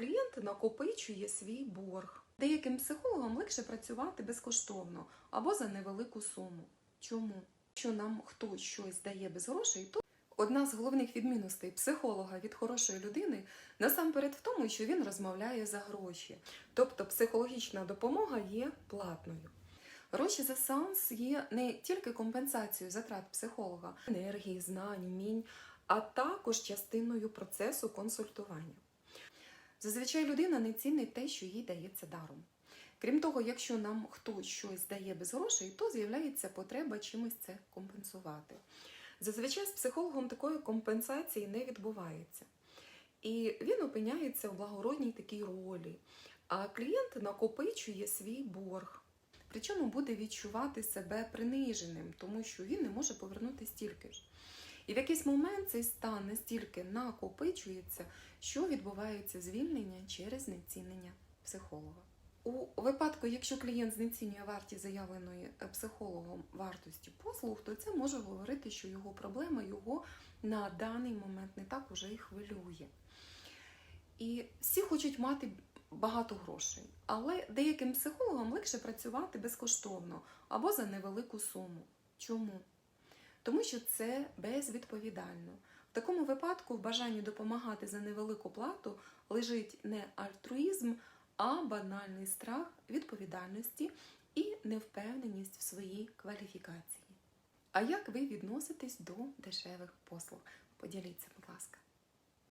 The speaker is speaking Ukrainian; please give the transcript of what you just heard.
клієнт накопичує свій борг. Деяким психологам легше працювати безкоштовно або за невелику суму. Чому? Якщо нам хтось щось дає без грошей, то одна з головних відмінностей психолога від хорошої людини насамперед в тому, що він розмовляє за гроші. Тобто психологічна допомога є платною. Гроші за сеанс є не тільки компенсацією затрат психолога, енергії, знань, вмінь, а також частиною процесу консультування. Зазвичай людина не цінить те, що їй дається даром. Крім того, якщо нам хтось щось дає без грошей, то з'являється потреба чимось це компенсувати. Зазвичай з психологом такої компенсації не відбувається. І він опиняється в благородній такій ролі, а клієнт накопичує свій борг. Причому буде відчувати себе приниженим, тому що він не може повернути стільки ж. І в якийсь момент цей стан настільки накопичується, що відбувається звільнення через знецінення психолога. У випадку, якщо клієнт знецінює вартість заявленої е, психологом вартості послуг, то це може говорити, що його проблема його на даний момент не так уже і хвилює. І всі хочуть мати багато грошей, але деяким психологам легше працювати безкоштовно або за невелику суму. Чому? Тому що це безвідповідально. В такому випадку в бажанні допомагати за невелику плату лежить не альтруїзм, а банальний страх відповідальності і невпевненість в своїй кваліфікації. А як ви відноситесь до дешевих послуг? Поділіться, будь ласка.